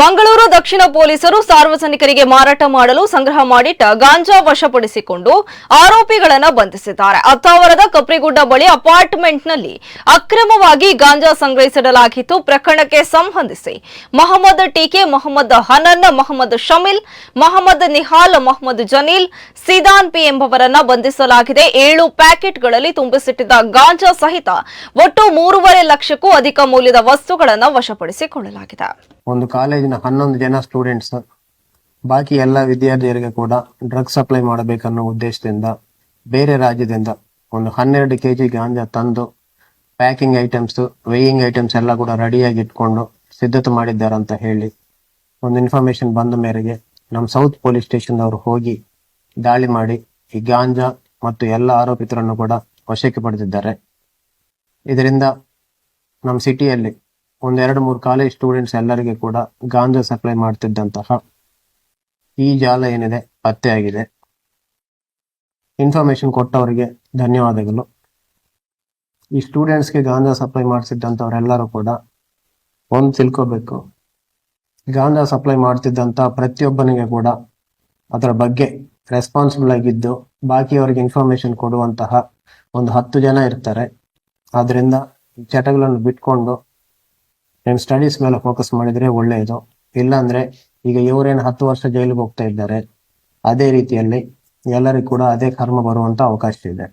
ಮಂಗಳೂರು ದಕ್ಷಿಣ ಪೊಲೀಸರು ಸಾರ್ವಜನಿಕರಿಗೆ ಮಾರಾಟ ಮಾಡಲು ಸಂಗ್ರಹ ಮಾಡಿಟ್ಟ ಗಾಂಜಾ ವಶಪಡಿಸಿಕೊಂಡು ಆರೋಪಿಗಳನ್ನು ಬಂಧಿಸಿದ್ದಾರೆ. ಅತ್ತಾವರದ ಕಪ್ರಿಗುಡ್ಡ ಬಳಿ ಅಪಾರ್ಟ್ಮೆಂಟ್ನಲ್ಲಿ ಅಕ್ರಮವಾಗಿ ಗಾಂಜಾ ಸಂಗ್ರಹಿಸಿಡಲಾಗಿತ್ತು. ಪ್ರಕರಣಕ್ಕೆ ಸಂಬಂಧಿಸಿ Mohammed T K Mohammed Hanan, Mohammed Shamil, Mohammed Nihal, Mohammed Janeel, Sidan P ಎಂಬವರನ್ನ ಬಂಧಿಸಲಾಗಿದೆ. ಏಳು ಪ್ಯಾಕೆಟ್ಗಳಲ್ಲಿ ತುಂಬಿಸಿಟ್ಟಿದ್ದ ಗಾಂಜಾ ಸಹಿತ ಒಟ್ಟು ಮೂರುವರೆ ಲಕ್ಷಕ್ಕೂ ಅಧಿಕ ಮೌಲ್ಯದ ವಸ್ತುಗಳನ್ನು ವಶಪಡಿಸಿಕೊಳ್ಳಲಾಗಿದೆ. ಒಂದು ಕಾಲೇಜಿನ ಹನ್ನೊಂದು ಜನ ಸ್ಟೂಡೆಂಟ್ಸ್ ಬಾಕಿ ಎಲ್ಲ ವಿದ್ಯಾರ್ಥಿಗಳಿಗೆ ಕೂಡ ಡ್ರಗ್ ಸಪ್ಲೈ ಮಾಡಬೇಕನ್ನೋ ಉದ್ದೇಶದಿಂದ ಬೇರೆ ರಾಜ್ಯದಿಂದ ಒಂದು ಹನ್ನೆರಡು ಕೆ ಜಿ ಗಾಂಜಾ ತಂದು ಪ್ಯಾಕಿಂಗ್ ಐಟಮ್ಸ್ ವೇಯಿಂಗ್ ಐಟಮ್ಸ್ ಎಲ್ಲ ಕೂಡ ರೆಡಿಯಾಗಿ ಇಟ್ಕೊಂಡು ಸಿದ್ಧತೆ ಮಾಡಿದ್ದಾರೆ ಅಂತ ಹೇಳಿ ಒಂದು ಇನ್ಫಾರ್ಮೇಶನ್ ಬಂದ ಮೇರೆಗೆ ನಮ್ಮ ಸೌತ್ ಪೊಲೀಸ್ ಸ್ಟೇಷನ್ ಅವರು ಹೋಗಿ ದಾಳಿ ಮಾಡಿ ಈ ಗಾಂಜಾ ಮತ್ತು ಎಲ್ಲ ಆರೋಪಿತರನ್ನು ಕೂಡ ವಶಕ್ಕೆ ಪಡೆದಿದ್ದಾರೆ. ಇದರಿಂದ ನಮ್ಮ ಸಿಟಿಯಲ್ಲಿ ಒಂದೆರಡು ಮೂರು ಕಾಲೇಜ್ ಸ್ಟೂಡೆಂಟ್ಸ್ ಎಲ್ಲರಿಗೆ ಕೂಡ ಗಾಂಜಾ ಸಪ್ಲೈ ಮಾಡ್ತಿದ್ದಂತಹ ಈ ಜಾಲ ಏನಿದೆ ಪತ್ತೆಯಾಗಿದೆ ಇನ್ಫಾರ್ಮೇಶನ್ ಕೊಟ್ಟವರಿಗೆ ಧನ್ಯವಾದಗಳು. ಈ ಸ್ಟೂಡೆಂಟ್ಸ್ಗೆ ಗಾಂಜಾ ಸಪ್ಲೈ ಮಾಡಿಸಿದ್ದಂಥವ್ರೆಲ್ಲರೂ ಕೂಡ ಒಂದು ತಿಳ್ಕೋಬೇಕು. ಗಾಂಜಾ ಸಪ್ಲೈ ಮಾಡ್ತಿದ್ದಂಥ ಪ್ರತಿಯೊಬ್ಬನಿಗೆ ಕೂಡ ಅದರ ಬಗ್ಗೆ ರೆಸ್ಪಾನ್ಸಿಬಲ್ ಆಗಿದ್ದು, ಬಾಕಿಯವರಿಗೆ ಇನ್ಫಾರ್ಮೇಶನ್ ಕೊಡುವಂತಹ ಒಂದು ಹತ್ತು ಜನ ಇರ್ತಾರೆ. ಆದ್ದರಿಂದ ಚಟಗಳನ್ನು ಬಿಟ್ಕೊಂಡು ನಿಮ್ಮ ಸ್ಟಡೀಸ್ ಮೇಲೆ ಫೋಕಸ್ ಮಾಡಿದ್ರೆ ಒಳ್ಳೆಯದು. ಇಲ್ಲಾಂದ್ರೆ ಈಗ ಇವರೇನು ಹತ್ತು ವರ್ಷ ಜೈಲಿಗೆ ಹೋಗ್ತಾ ಇದ್ದಾರೆ, ಅದೇ ರೀತಿಯಲ್ಲಿ ಎಲ್ಲರಿಗೂ ಕೂಡ ಅದೇ ಕರ್ಮ ಬರುವಂತ ಅವಕಾಶ ಇದೆ.